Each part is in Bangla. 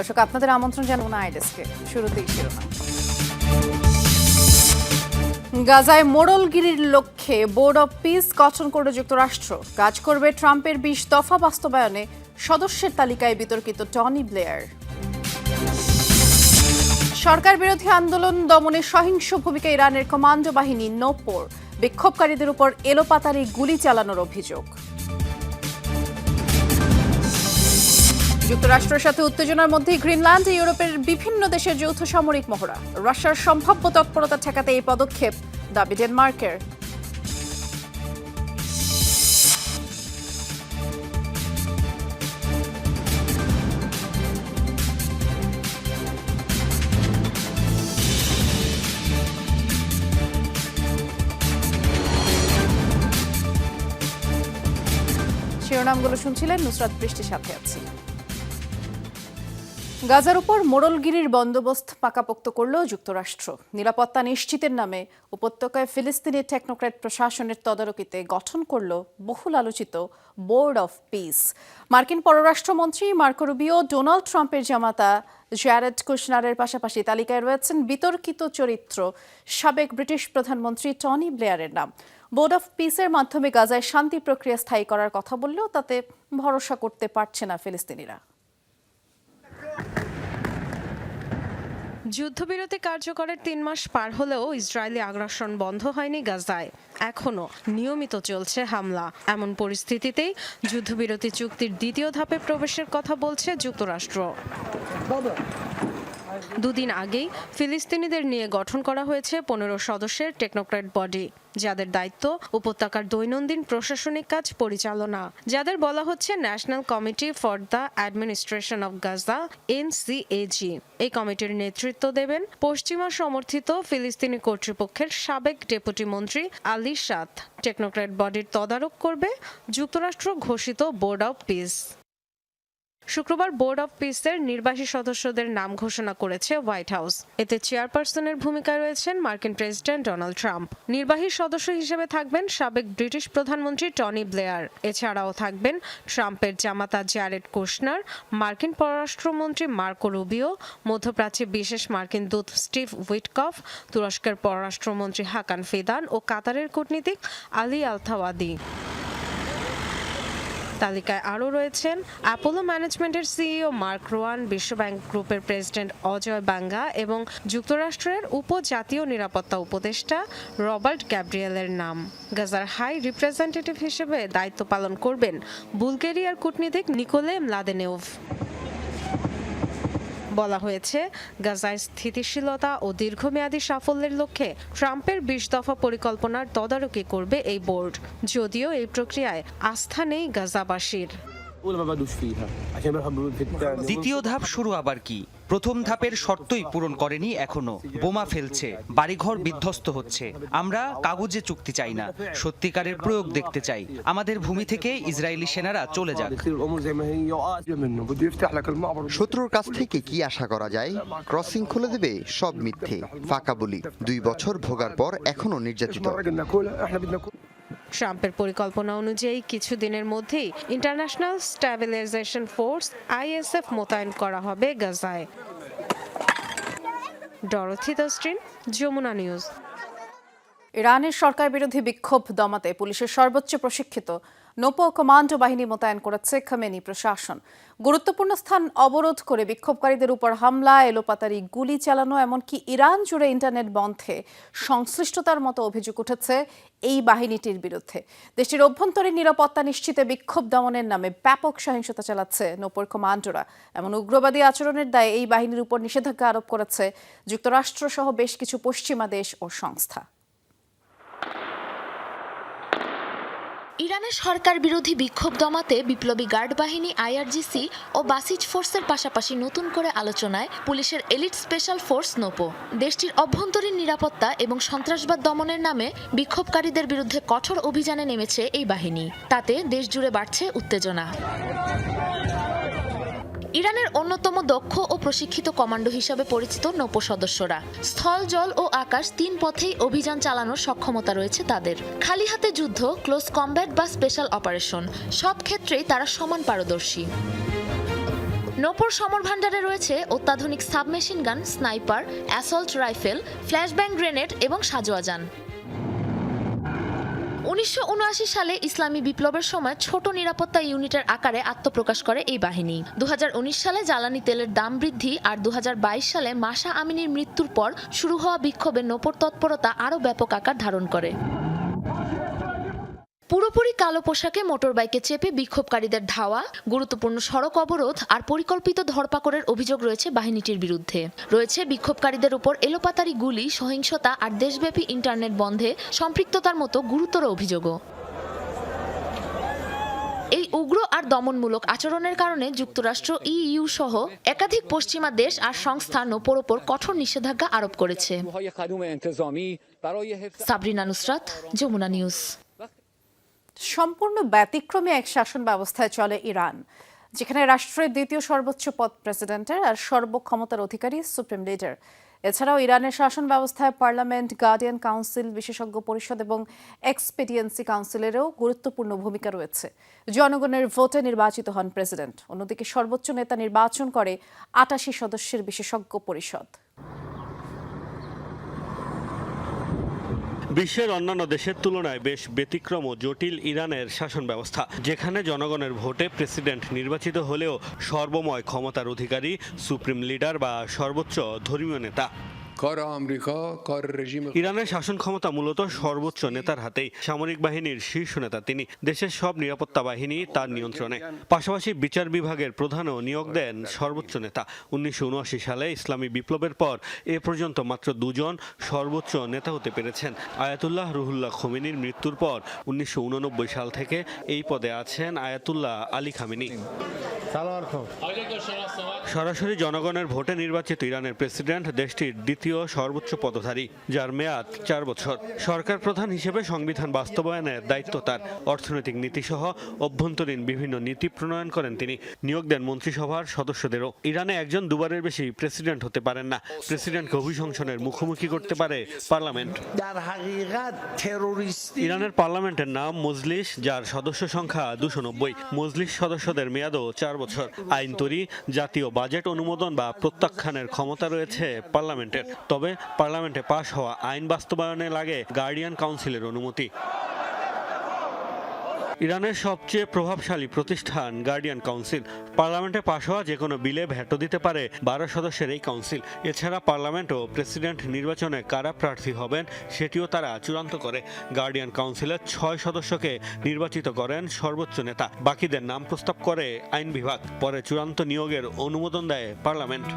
দর্শক, আপনাদের আমন্ত্রণ জানাব আইডেসকে। শুরুতেই শিরোনাম। গাজায় মোড়লগিরির লক্ষ্যে বোর্ড অব পিস গঠন করবে যুক্তরাষ্ট্র। কাজ করবে ট্রাম্পের বিশ দফা বাস্তবায়নে সদস্যের তালিকায় বিতর্কিত টনি ব্লেয়ার। সরকার বিরোধী আন্দোলন দমনে সহিংস ভূমিকা ইরানের কমান্ডো বাহিনী নোপোর। বিক্ষোভকারীদের উপর এলোপাতারি গুলি চালানোর অভিযোগ। যুক্তরাষ্ট্রের সাথে উত্তেজনার মধ্যেই গ্রিনল্যান্ড ইউরোপের বিভিন্ন দেশের যৌথ সামরিক মহড়া। রাশিয়ার সম্ভাব্য তৎপরতা ঠেকাতে এই পদক্ষেপ, দাবি ডেনমার্কের। শিরোনামগুলো শুনছিলেন নুসরাত বৃষ্টির সাথে আছি। গাজার উপর মোড়লগিরির বন্দোবস্ত পাকাপোক্ত করল যুক্তরাষ্ট্র। নিরাপত্তা নিশ্চিতের নামে উপত্যকায় ফিলিস্তিনি টেকনোক্র্যাট প্রশাসনের তদারকিতে গঠন করল বহুল আলোচিত বোর্ড অফ পিস। মার্কিন পররাষ্ট্রমন্ত্রী মার্কো রুবিও, ডোনাল্ড ট্রাম্পের জামাতা জ্যারেড কুশনারের পাশাপাশি তালিকায় রয়েছেন বিতর্কিত চরিত্র সাবেক ব্রিটিশ প্রধানমন্ত্রী টনি ব্লেয়ারের নাম। বোর্ড অফ পিসের মাধ্যমে গাজায় শান্তি প্রক্রিয়া স্থায়ী করার কথা বললেও তাতে ভরসা করতে পারছে না ফিলিস্তিনিরা। যুদ্ধবিরতি কার্যকরের তিন মাস পার হলেও ইসরায়েলি আগ্রাসন বন্ধ হয়নি গাজায়। এখনও নিয়মিত চলছে হামলা। এমন পরিস্থিতিতেই যুদ্ধবিরতি চুক্তির দ্বিতীয় ধাপে প্রবেশের কথা বলছে যুক্তরাষ্ট্র। দুদিন আগেই ফিলিস্তিনিদের নিয়ে গঠন করা হয়েছে পনেরো সদস্যের টেকনোক্র্যাট বডি যাদের দায়িত্ব উপত্যকার দৈনন্দিন প্রশাসনিক কাজ পরিচালনা, যাদের বলা হচ্ছে national committee for the administration of Gaza NCAG এই কমিটির নেতৃত্ব দেবেন পশ্চিমা সমর্থিত ফিলিস্তিনি কর্তৃপক্ষের সাবেক ডেপুটি মন্ত্রী আলী সাত টেকনোক্র্যাট বডির তদারক করবে যুক্তরাষ্ট্র ঘোষিত বোর্ড অব পিস শুক্রবার বোর্ড অফ পিসের নির্বাহী সদস্যদের নাম ঘোষণা করেছে হোয়াইট হাউস। এতে চেয়ারপারসনের ভূমিকায় রয়েছেন মার্কিন প্রেসিডেন্ট ডোনাল্ড ট্রাম্প। নির্বাহী সদস্য হিসেবে থাকবেন সাবেক ব্রিটিশ প্রধানমন্ত্রী টনি ব্লেয়ার। এছাড়াও থাকবেন ট্রাম্পের জামাতা জ্যারেড কুশনার, মার্কিন পররাষ্ট্রমন্ত্রী মার্কো রুবিও, মধ্যপ্রাচ্যে বিশেষ মার্কিন দূত স্টিভ উইটকফ, তুরস্কের পররাষ্ট্রমন্ত্রী হাকান ফিদান ও কাতারের কূটনীতিক আলী আলথাওয়াদি। তালিকায় আরও রয়েছেন অ্যাপোলো ম্যানেজমেন্টের সিইও মার্ক রোয়ান বিশ্বব্যাংক গ্রুপের প্রেসিডেন্ট অজয় বাঙ্গা এবং যুক্তরাষ্ট্রের উপজাতীয় নিরাপত্তা উপদেষ্টা রবার্ট গ্যাব্রিয়েলের নাম। গাজার হাই রিপ্রেজেন্টেটিভ হিসেবে দায়িত্ব পালন করবেন বুলগেরিয়ার কূটনীতিক নিকোলে মলাদেনেভ বলা হয়েছে, গাজায় স্থিতিশীলতা ও দীর্ঘমেয়াদী সাফল্যের লক্ষ্যে ট্রাম্পের বিশ দফা পরিকল্পনার তদারকি করবে এই বোর্ড। যদিও এই প্রক্রিয়ায় আস্থা নেই গাজাবাসীর। দ্বিতীয় ধাপ শুরু আবার কি? প্রথম ধাপের শর্তই পূরণ করেনি এখনও। বোমা ফেলছে, বাড়িঘর বিধ্বস্ত হচ্ছে। আমরা কাগজে চুক্তি চাই না, সত্যিকারের প্রয়োগ দেখতে চাই। আমাদের ভূমি থেকে ইসরায়েলি সেনারা চলে যাক। শত্রুর কাছ থেকে কি আশা করা যায়? ক্রসিং খুলে দেবে সব মিথ্যে। ফাঁকা বলি। দুই বছর ভোগার পর এখনও নির্যাতিত। ট্রাম্পের পরিকল্পনা অনুযায়ী কিছুদিনের মধ্যেই ইন্টারন্যাশনাল স্ট্যাবিলাইজেশন ফোর্স আইএসএফ মোতায়েন করা হবে গাজায়। ডরথি দস্ট্রিন যমুনা নিউজ। ইরানের সরকার বিরোধী বিক্ষোভ দমাতে পুলিশের সর্বোচ্চ প্রশিক্ষিত নোপো কমান্ডো বাহিনী মোতায়েন করেছে খামেনি প্রশাসন। গুরুত্বপূর্ণ স্থান অবরোধ করে বিক্ষোভকারীদের উপর হামলা এলোপাতারি গুলি চালানো, এমনকি ইরান জুড়ে ইন্টারনেট বন্ধে সংশ্লিষ্টতার মতো অভিযোগ উঠেছে এই বাহিনীটির বিরুদ্ধে। দেশটির অভ্যন্তরীণ নিরাপত্তা নিশ্চিতে বিক্ষোভ দমনের নামে ব্যাপক সহিংসতা চালাচ্ছে নোপোর কমান্ডোরা। এমন উগ্রবাদী আচরণের দায়ে এই বাহিনীর উপর নিষেধাজ্ঞা আরোপ করেছে যুক্তরাষ্ট্র সহ বেশ কিছু পশ্চিমা দেশ ও সংস্থা। ইরানের সরকার বিরোধী বিক্ষোভ দমাতে বিপ্লবী গার্ড বাহিনী, আইআরজিসি ও বাসিজ ফোর্সের পাশাপাশি নতুন করে আলোচনায় পুলিশের এলিট স্পেশাল ফোর্স নোপো। দেশটির অভ্যন্তরীণ নিরাপত্তা এবং সন্ত্রাসবাদ দমনের নামে বিক্ষোভকারীদের বিরুদ্ধে কঠোর অভিযানে নেমেছে এই বাহিনী। তাতে দেশ জুড়ে বাড়ছে উত্তেজনা। ইরানের অন্যতম দক্ষ ও প্রশিক্ষিত কমান্ডো হিসাবে পরিচিত নৌপো সদস্যরা। স্থল, জল ও আকাশ তিন পথেই অভিযান চালানোর সক্ষমতা রয়েছে তাদের। খালি হাতে যুদ্ধ, ক্লোজ কমব্যাট বা স্পেশাল অপারেশন, সব ক্ষেত্রেই তারা সমান পারদর্শী। নৌপোর সমর ভাণ্ডারে রয়েছে অত্যাধুনিক submachine gun, sniper, assault rifle, flashbang grenade এবং সাজোয়া যান উনিশশো উনআশি সালে ইসলামী বিপ্লবের সময় ছোট নিরাপত্তা ইউনিটের আকারে আত্মপ্রকাশ করে এই বাহিনী। দু হাজার উনিশ সালে জ্বালানি তেলের দাম বৃদ্ধি আর দু হাজার বাইশ সালে মাসা আমিনীর মৃত্যুর পর শুরু হওয়া বিক্ষোভে নোপর তৎপরতা আরও ব্যাপক আকার ধারণ করে। পুরোপুরি কালো পোশাকে মোটর বাইকে চেপে বিক্ষোভকারীদের ধাওয়া, গুরুত্বপূর্ণ সড়ক অবরোধ আর পরিকল্পিত ধরপাকড়ের অভিযোগ রয়েছে বাহিনীটির বিরুদ্ধে। রয়েছে বিক্ষোভকারীদের উপর এলোপাতারি গুলি, সহিংসতা আর দেশব্যাপী ইন্টারনেট বন্ধে সম্পৃক্ততার মতো গুরুতর অভিযোগও। এই উগ্র আর দমনমূলক আচরণের কারণে যুক্তরাষ্ট্র, ইইউ সহ একাধিক পশ্চিমা দেশ আর সংস্থা নোপর ওপর কঠোর নিষেধাজ্ঞা আরোপ করেছে। সাবরিনা নুসরাত, যমুনা নিউজ। সম্পূর্ণ ব্যতিক্রমী এক শাসন ব্যবস্থায় চলে ইরান, যেখানে রাষ্ট্রের দ্বিতীয় সর্বোচ্চ পদ প্রেসিডেন্টের আর সর্বক্ষমতার অধিকারী সুপ্রিম লিডার। এছাড়াও ইরানের শাসন ব্যবস্থায় পার্লামেন্ট, গার্ডিয়ান কাউন্সিল, বিশেষজ্ঞ পরিষদ এবং এক্সপেডিয়েন্সি কাউন্সিলেরও গুরুত্বপূর্ণ ভূমিকা রয়েছে। জনগণের ভোটে নির্বাচিত হন প্রেসিডেন্ট। অন্যদিকে সর্বোচ্চ নেতা নির্বাচন করে আটাশি সদস্যের বিশেষজ্ঞ পরিষদ। বিশ্বের অন্যান্য দেশের তুলনায় বেশ ব্যতিক্রম ও জটিল ইরানের শাসন ব্যবস্থা, যেখানে জনগণের ভোটে প্রেসিডেন্ট নির্বাচিত হলেও সর্বময় ক্ষমতার অধিকারী, সুপ্রিম লিডার বা সর্বোচ্চ ধর্মীয় নেতা। ইরানের শাসন ক্ষমতা মূলত সর্বোচ্চ নেতার হাতেই। সামরিক বাহিনীর শীর্ষ নেতা তিনি দেশের সব নিরাপত্তা বাহিনী তার নিয়ন্ত্রণে। পাশাপাশি বিচার বিভাগের প্রধানও নিয়োগ দেন সর্বোচ্চ নেতা। উনিশশো উনআশি সালে ইসলামী বিপ্লবের পর এ পর্যন্ত মাত্র দুজন সর্বোচ্চ নেতা হতে পেরেছেন। আয়াতুল্লাহ রুহুল্লাহ খমিনির মৃত্যুর পর উনিশশো উননব্বই সাল থেকে এই পদে আছেন আয়াতুল্লাহ আলী খামিনি। সরাসরি জনগণের ভোটে নির্বাচিত ইরানের প্রেসিডেন্ট দেশটির দ্বিতীয় তৃতীয় সর্বোচ্চ পদধারী, যার মেয়াদ চার বছর। সরকার প্রধান হিসেবে সংবিধান বাস্তবায়নের দায়িত্ব তার। অর্থনৈতিক নীতিসহ অভ্যন্তরীণ বিভিন্ন নীতি প্রণয়ন করেন তিনি। নিয়োগ দেন মন্ত্রিসভার সদস্যদেরও। ইরানে একজন দুবারের বেশি প্রেসিডেন্ট হতে পারেন না। প্রেসিডেন্টকে অভিশংসনের মুখোমুখি করতে পারে পার্লামেন্ট। ইরানের পার্লামেন্টের নাম মজলিস, যার সদস্য সংখ্যা দুশো নব্বই। মজলিস সদস্যদের মেয়াদও চার বছর। আইন তৈরি জাতীয় বাজেট অনুমোদন বা প্রত্যাখ্যানের ক্ষমতা রয়েছে পার্লামেন্টের। তবে পার্লামেন্টে পাশ হওয়া আইন বাস্তবায়নে লাগে গার্ডিয়ান কাউন্সিলের অনুমতি। ইরানের সবচেয়ে প্রভাবশালী প্রতিষ্ঠান গার্ডিয়ান কাউন্সিল। পার্লামেন্টে পাশ হওয়া যে কোনো বিলে ভেটো দিতে পারে বারো সদস্যের এই কাউন্সিল। এছাড়া পার্লামেন্ট ও প্রেসিডেন্ট নির্বাচনে কারা প্রার্থী হবেন সেটিও তারা চূড়ান্ত করে। গার্ডিয়ান কাউন্সিলের ছয় সদস্যকে নির্বাচিত করেন সর্বোচ্চ নেতা। বাকিদের নাম প্রস্তাব করে আইন বিভাগ। পরে চূড়ান্ত নিয়োগের অনুমোদন দেয় পার্লামেন্ট।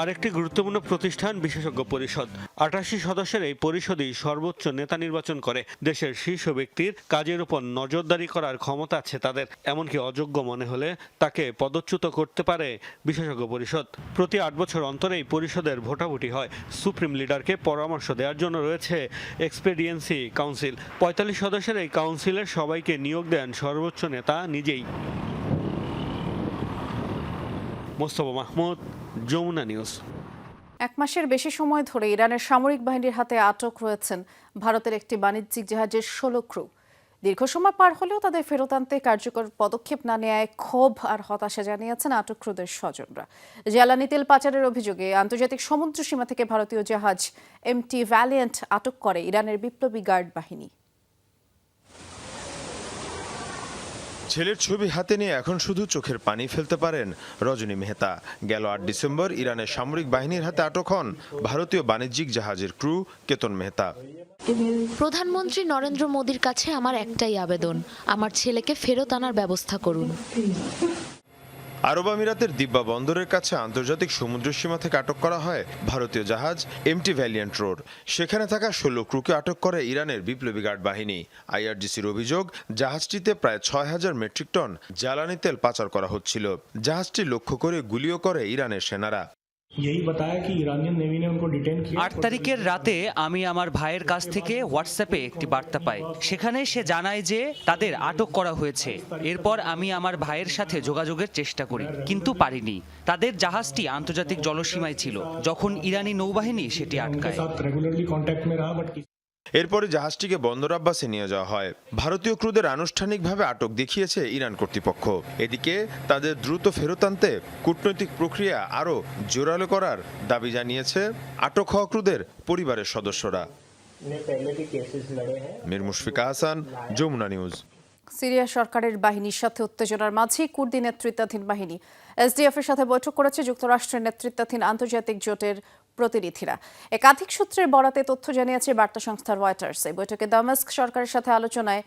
আরেকটি গুরুত্বপূর্ণ প্রতিষ্ঠান বিশেষজ্ঞ পরিষদ। আটাশি সদস্যের এই পরিষদই সর্বোচ্চ নেতা নির্বাচন করে। দেশের শীর্ষ ব্যক্তির কাজের উপর নজরদারি করার ক্ষমতা আছে তাদের। এমনকি অযোগ্য মনে হলে তাকে পদচ্যুত করতে পারে বিশেষজ্ঞ পরিষদ। প্রতি আট বছর অন্তরে এই পরিষদের ভোটাভুটি হয়। সুপ্রিম লিডারকে পরামর্শ দেওয়ার জন্য রয়েছে এক্সপেডিয়েন্সি কাউন্সিল। পঁয়তাল্লিশ সদস্যের এই কাউন্সিলের সবাইকে নিয়োগ দেন সর্বোচ্চ নেতা নিজেই। মোস্তফা মাহমুদ যমুনা নিউজ। এক মাসের বেশি সময় ধরে ইরানের সামরিক বাহিনীর হাতে আটক রয়েছেন ভারতের একটি বাণিজ্যিক জাহাজের ষোলো ক্রু দীর্ঘ সময় পার হলেও তাদের ফেরত আনতে কার্যকর পদক্ষেপ না নেয় ক্ষোভ আর হতাশা জানিয়েছেন আটক ক্রুদের স্বজনরা। জ্বালানি তেল পাচারের অভিযোগে আন্তর্জাতিক সমুদ্র সীমা থেকে ভারতীয় জাহাজ এমটি ভ্যালিয়েন্ট আটক করে ইরানের বিপ্লবী গার্ড বাহিনী। ছেলের ছবি হাতে নিয়ে এখন শুধু চোখের পানি ফেলতে পারেন রজনী মেহতা। গেল আট ডিসেম্বর ইরানের সামরিক বাহিনীর হাতে আটক হন ভারতীয় বাণিজ্যিক জাহাজের ক্রু কেতন মেহতা। প্রধানমন্ত্রী নরেন্দ্র মোদীর কাছে আমার একটাই আবেদন, আমার ছেলেকে ফেরত আনার ব্যবস্থা করুন। আরব আমিরাতের দিব্যা বন্দরের কাছে আন্তর্জাতিক সমুদ্র সীমা থেকে আটক করা হয় ভারতীয় জাহাজ এমটি ভ্যালিয়েন্ট রোড। সেখানে থাকা ষোলো ক্রুকে আটক করে ইরানের বিপ্লবী গার্ড বাহিনী। আইআরজিসির অভিযোগ, জাহাজটিতে প্রায় ছয় হাজার মেট্রিক টন জ্বালানি তেল পাচার করা হচ্ছিল। জাহাজটি লক্ষ্য করে গুলিও করে ইরানের সেনারা। আট তারিখের রাতে আমি আমার ভাইয়ের কাছ থেকে হোয়াটসঅ্যাপে একটি বার্তা পাই সেখানে সে জানায় যে তাদের আটক করা হয়েছে। এরপর আমি আমার ভাইয়ের সাথে যোগাযোগের চেষ্টা করি কিন্তু পারিনি। তাদের জাহাজটি আন্তর্জাতিক জলসীমায় ছিল। যখন ইরানি নৌবাহিনী সেটি আটকায়। এরপরে জাহাজটিকে বন্দর আব্বাসে নিয়ে যাওয়া হয়। ভারতীয় ক্রুদের আনুষ্ঠানিকভাবে আটক দেখিয়েছে ইরান কর্তৃপক্ষ। এদিকে তাদের দ্রুত ফেরত আনতে কূটনৈতিক প্রক্রিয়া আরও জোরালো করার দাবি জানিয়েছে আটক হওয়া ক্রুদের পরিবারের সদস্যরা। মীর মুশফিকা হাসান, যমুনা নিউজ। সিরিয়া সরকারের বাহিনীর সাথে উত্তেজনার মাঝেই কুর্দি নেতৃত্বাধীন বাহিনী। এসডিএফ এর সাথে বৈঠক করেছে যুক্তরাষ্ট্রের নেতৃত্বাধীন আন্তর্জাতিক জোটের প্রতিনিধিরা। একাধিক সূত্রের বরাতে তথ্য জানিয়েছে বার্তা সংস্থা এই বৈঠকে দামাস্ক সরকারের সাথে আলোচনায়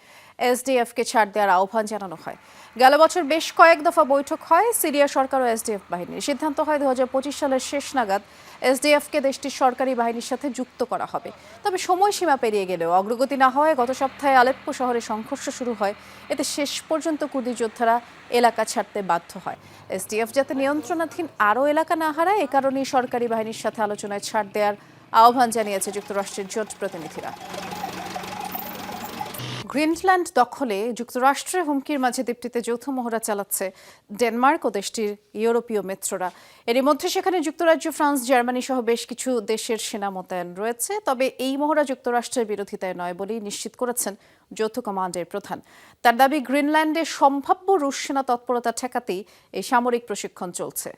এসডিএফ কে ছাড় দেওয়ার আহ্বান জানানো হয়। গেল বছর বেশ কয়েক দফা বৈঠক হয় সিরিয়া সরকার ও এসডিএফ বাহিনীর। সিদ্ধান্ত হয় দু হাজার পঁচিশ সালের শেষ নাগাদ এসডিএফকে দেশটির সরকারি বাহিনীর সাথে যুক্ত করা হবে। তবে সময়সীমা পেরিয়ে গেলেও অগ্রগতি না হওয়ায় গত সপ্তাহে আলেপ্পো শহরে সংঘর্ষ শুরু হয়। এতে শেষ পর্যন্ত কুর্দি যোদ্ধারা এলাকা ছাড়তে বাধ্য হয়। এসডিএফ যাতে নিয়ন্ত্রণাধীন আরও এলাকা না হারায়, এ কারণেই সরকারি বাহিনীর সাথে আলোচনায় ছাড় দেওয়ার আহ্বান জানিয়েছে যুক্তরাষ্ট্রের জোট প্রতিনিধিরা। গ্রিনল্যান্ড দখলে যুক্তরাষ্ট্রের হুমকির মাঝে দ্বীপটিতে যৌথ মহড়া চালাচ্ছে ডেনমার্ক ও দেশটির ইউরোপীয় মিত্ররা। এরই মধ্যে সেখানে যুক্তরাজ্য, ফ্রান্স, জার্মানি সহ বেশ কিছু দেশের সেনা মোতায়েন রয়েছে। তবে এই মহড়া যুক্তরাষ্ট্রের বিরোধিতায় নয় বলেই নিশ্চিত করেছেন যৌথ কমান্ডের প্রধান। তার দাবি, গ্রিনল্যান্ডে সম্ভাব্য রুশ সেনা তৎপরতা ঠেকাতেই এই সামরিক প্রশিক্ষণ চলছে।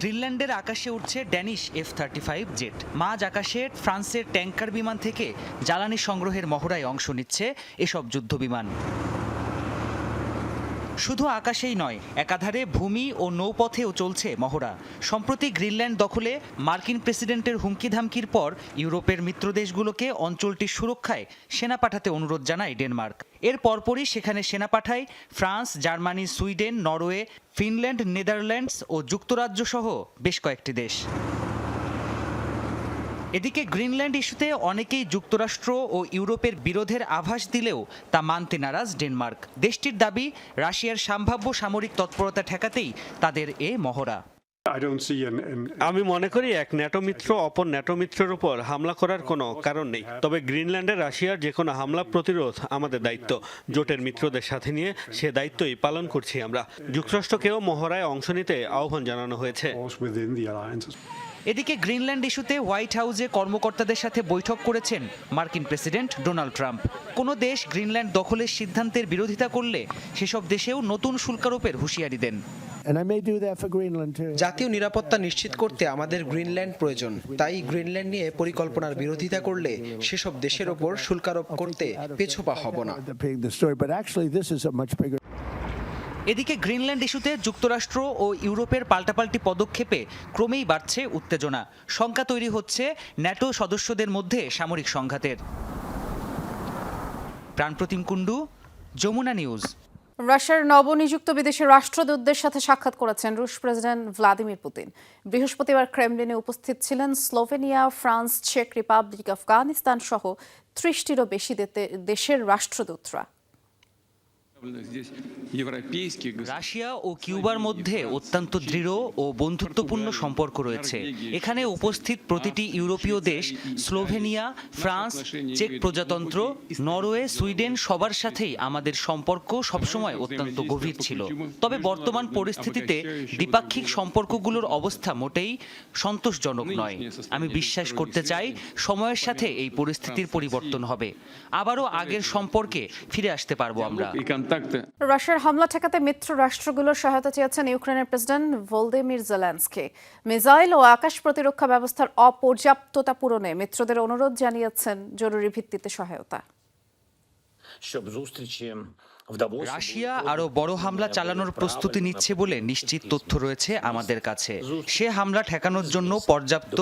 গ্রিনল্যান্ডের আকাশে উঠছে Danish F thirty five jet মাঝ আকাশে ফ্রান্সের ট্যাঙ্কার বিমান থেকে জ্বালানি সংগ্রহের মহড়ায় অংশ নিচ্ছে এসব যুদ্ধ বিমান। শুধু আকাশেই নয়, একাধারে ভূমি ও নৌপথেও চলছে মহড়া। সম্প্রতি গ্রিনল্যান্ড দখলে মার্কিন প্রেসিডেন্টের হুমকি ধামকির পর ইউরোপের মিত্র দেশগুলোকে অঞ্চলটির সুরক্ষায় সেনা পাঠাতে অনুরোধ জানায় ডেনমার্ক। এর পরপরই সেখানে সেনা পাঠায় France, Germany, Sweden, Norway, Finland, Netherlands ও যুক্তরাজ্য সহ বেশ কয়েকটি দেশ। এদিকে গ্রিনল্যান্ড ইস্যুতে অনেকেই যুক্তরাষ্ট্র ও ইউরোপের বিরোধের আভাস দিলেও তা মানতে নারাজ ডেনমার্ক। দেশটির দাবি রাশিয়ার সম্ভাব্য সামরিক তৎপরতা ঠেকাতেই তাদের এ মহড়া। আমি মনে করি এক ন্যাটো মিত্র অপর ন্যাটো মিত্রের উপর হামলা করার কোনো কারণ নেই। তবে গ্রিনল্যান্ডে রাশিয়ার যে কোনো হামলা প্রতিরোধ আমাদের দায়িত্ব। জোটের মিত্রদের সাথে নিয়ে সে দায়িত্বই পালন করছি আমরা। যুক্তরাষ্ট্রকেও মহড়ায় অংশ নিতে আহ্বান জানানো হয়েছে। এদিকে গ্রিনল্যান্ড ইস্যুতে হোয়াইট হাউসে কর্মকর্তাদের সাথে বৈঠক করেছেন মার্কিন প্রেসিডেন্ট ডোনাল্ড ট্রাম্প। কোনো দেশ গ্রিনল্যান্ড দখলের সিদ্ধান্তের বিরোধিতা করলে সেসব দেশেও নতুন শুল্কারোপের হুঁশিয়ারি দেন। জাতীয় নিরাপত্তা নিশ্চিত করতে আমাদের গ্রিনল্যান্ড প্রয়োজন। তাই গ্রিনল্যান্ড নিয়ে পরিকল্পনার বিরোধিতা করলে সেসব দেশের ওপর শুল্কারোপ করতে পেছোপা হব না। এদিকে গ্রিনল্যান্ড ইস্যুতে যুক্তরাষ্ট্র ও ইউরোপের পাল্টাপাল্টি পদক্ষেপে ক্রমেই বাড়ছে উত্তেজনা। শঙ্কা তৈরি হচ্ছে ন্যাটো সদস্যদের মধ্যে সামরিক সংঘাতের। প্রাণপ্রতিম কুণ্ডু, যমুনা নিউজ। রাশিয়ার নবনিযুক্ত বিদেশের রাষ্ট্রদূতদের সাথে সাক্ষাৎ করেছেন রুশ প্রেসিডেন্ট ভ্লাদিমির পুতিন। বৃহস্পতিবার ক্রেমলিনে উপস্থিত ছিলেন স্লোভেনিয়া, ফ্রান্স, চেক রিপাবলিক, আফগানিস্তান সহ ত্রিশটিরও বেশি দেশের রাষ্ট্রদূতরা। রাশিয়া ও কিউবার মধ্যে অত্যন্ত দৃঢ় ও বন্ধুত্বপূর্ণ সম্পর্ক রয়েছে। এখানে উপস্থিত প্রতিটি ইউরোপীয় দেশ স্লোভেনিয়া ফ্রান্স চেক প্রজাতন্ত্র নরওয়ে সুইডেন সবার সাথেই আমাদের সম্পর্ক সবসময় অত্যন্ত গভীর ছিল। তবে বর্তমান পরিস্থিতিতে দ্বিপাক্ষিক সম্পর্কগুলোর অবস্থা মোটেই সন্তোষজনক নয়। আমি বিশ্বাস করতে চাই সময়ের সাথে এই পরিস্থিতির পরিবর্তন হবে। আবারও আগের সম্পর্কে ফিরে আসতে পারব আমরা। রাশিয়ার হামলা ঠেকাতে মিত্র রাষ্ট্রগুলোর সহায়তা চেয়েছেন ইউক্রেনের প্রেসিডেন্ট ভোলদিমির জেলেন্সকি। মিসাইল ও আকাশ প্রতিরক্ষা ব্যবস্থার অপর্যাপ্ততা পূরণে মিত্রদের অনুরোধ জানিয়েছেন জরুরি ভিত্তিতে সহায়তা। রাশিয়া আরও বড় হামলা চালানোর প্রস্তুতি নিচ্ছে বলে নিশ্চিত তথ্য রয়েছে আমাদের কাছে। সে হামলা ঠেকানোর জন্য পর্যাপ্ত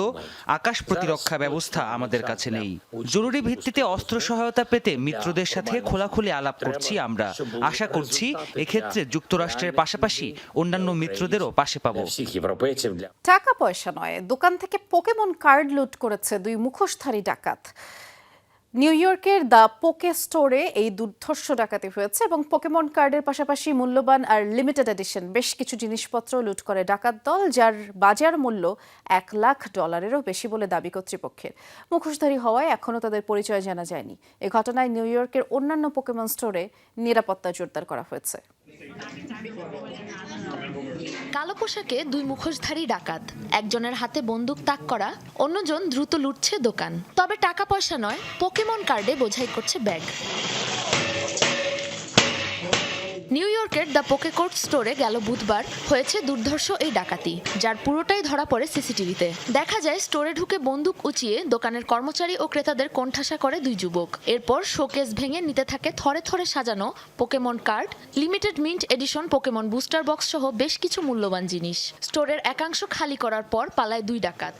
আকাশ প্রতিরক্ষা ব্যবস্থা আমাদের কাছে নেই। জরুরি ভিত্তিতে অস্ত্র সহায়তা পেতে মিত্রদের সাথে খোলাখুলি আলাপ করছি আমরা। আশা করছি এক্ষেত্রে যুক্তরাষ্ট্রের পাশাপাশি অন্যান্য মিত্রদেরও পাশে পাবো। টাকা পয়সা নয় দোকান থেকে পোকেমন কার্ড লুট করেছে দুই মুখোশধারী ডাকাত। নিউ ইয়র্কের দ্য পোকে স্টোরে এই দুর্ধর্ষ ডাকাতি হয়েছে এবং পোকেমন কার্ডের পাশাপাশি মূল্যবান আর লিমিটেড এডিশন বেশ কিছু জিনিসপত্র লুট করে ডাকাত দল, যার বাজার মূল্য এক লাখ ডলারেরও বেশি বলে দাবি কর্তৃপক্ষের। মুখোশধারী হওয়ায় এখনও তাদের পরিচয় জানা যায়নি। এ ঘটনায় নিউ ইয়র্কের অন্যান্য পোকেমন স্টোরে নিরাপত্তা জোরদার করা হয়েছে। কালো পোশাকে দুই মুখোশধারী ডাকাত। একজনের হাতে বন্দুক তাক করা, অন্যজন দ্রুত লুটছে দোকান। তবে টাকা পয়সা নয় পোকেমন কার্ডে বোঝাই করছে ব্যাগ নিউ ইয়র্কের দ্য পোকেকোর্ট স্টোরে গেল বুধবার, হয়েছে দুর্ধর্ষ এই ডাকাতি, যার পুরোটাই ধরা পড়ে সিসিটিভিতে। দেখা যায়, স্টোরে ঢুকে বন্দুক উঁচিয়ে দোকানের কর্মচারী ও ক্রেতাদের কোণঠাসা করে দুই যুবক। এরপর শোকেস ভেঙে নিতে থাকে থরে থরে সাজানো Pokemon card, limited mint edition Pokemon booster box সহ বেশ কিছু মূল্যবান জিনিস। স্টোরের একাংশ খালি করার পর পালায় দুই ডাকাত।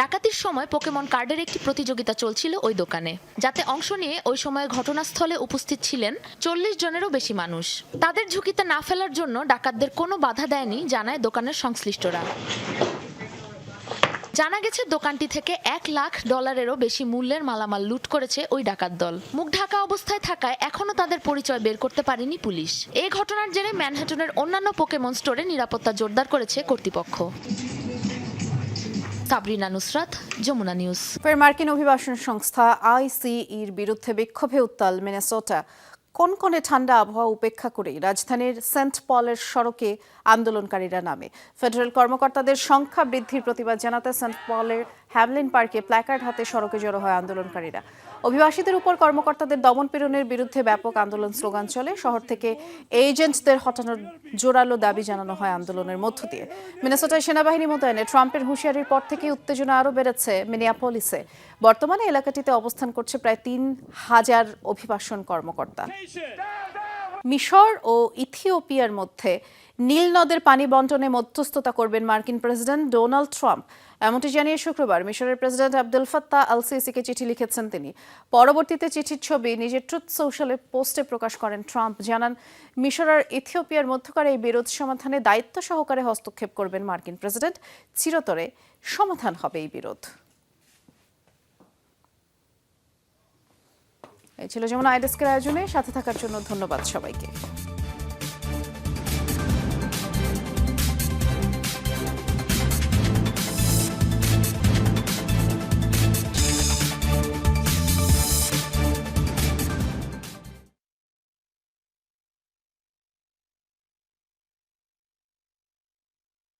ডাকাতির সময় পোকেমন কার্ডের একটি প্রতিযোগিতা চলছিল ওই দোকানে, যাতে অংশ নিয়ে ওই সময় ঘটনাস্থলে উপস্থিত ছিলেন চল্লিশ জনেরও বেশি মানুষ। তাদের ঝুঁকিতে না ফেলার জন্য ডাকাতদের কোনো বাধা দেয়নি, জানায় দোকানের সংশ্লিষ্টরা। জানা গেছে, দোকানটি থেকে এক লাখ ডলারেরও বেশি মূল্যের মালামাল লুট করেছে ওই ডাকাত দল। মুখ ঢাকা অবস্থায় থাকায় এখনও তাদের পরিচয় বের করতে পারেনি পুলিশ। এই ঘটনার জেরে ম্যানহাটনের অন্যান্য পোকেমন স্টোরে নিরাপত্তা জোরদার করেছে কর্তৃপক্ষ। সাবরিনা নুসরাত, যমুনা নিউজ। ফের মার্কিন অভিবাসন সংস্থা আইসিইর বিরুদ্ধে বিক্ষোভে উত্তাল মেনেসোটা। কোন কনকনে ঠান্ডা আবহাওয়া উপেক্ষা করে রাজধানীর সেন্ট পলের সড়কে আন্দোলনকারীরা নামে। ফেডারেল কর্মকর্তাদের সংখ্যা বৃদ্ধির প্রতিবাদ জানাতে সেন্ট পলের হ্যামলিন পার্কে প্ল্যাকার্ড হাতে সড়কে জড়ো হয় আন্দোলনকারীরা। অভিবাসীদের উপর কর্মকর্তাদের দমন দমনপীড়নের বিরুদ্ধে ব্যাপক আন্দোলন স্লোগান চলে। শহর থেকে এজেন্টদের হটানোর জোরালো দাবি জানানো হয় আন্দোলনের মধ্য দিয়ে। মিনেসোটায় সেনাবাহিনী মোতায়েনে ট্রাম্পের হুঁশিয়ারির পর থেকে উত্তেজনা আরও বেড়েছে মিনিয়াপলিসে। বর্তমানে এলাকাটিতে অবস্থান করছে প্রায় তিন হাজার অভিবাসন কর্মকর্তা। মিশর ও ইথিওপিয়ার মধ্যে নীল নদের পানি বন্টনে মধ্যস্থতা করবেন মার্কিন প্রেসিডেন্ট ডোনাল্ড ট্রাম্প। এমনটি জানিয়ে শুক্রবার মিশরের প্রেসিডেন্ট আব্দুল ফাত্তা আল সিসিকে চিঠি লিখেছেন তিনি। পরবর্তীতে চিঠির ছবি নিজের ট্রুথ সোশ্যালে পোস্টে প্রকাশ করেন ট্রাম্প। জানান, মিশর আর ইথিওপিয়ার মধ্যকার এই বিরোধ সমাধানে দায়িত্ব সহকারে হস্তক্ষেপ করবেন মার্কিন প্রেসিডেন্ট। চিরতরে সমাধান হবে এই বিরোধ। এই ছিল যেমন আইডেস্কের আয়োজনে। সাথে থাকার জন্য ধন্যবাদ সবাইকে।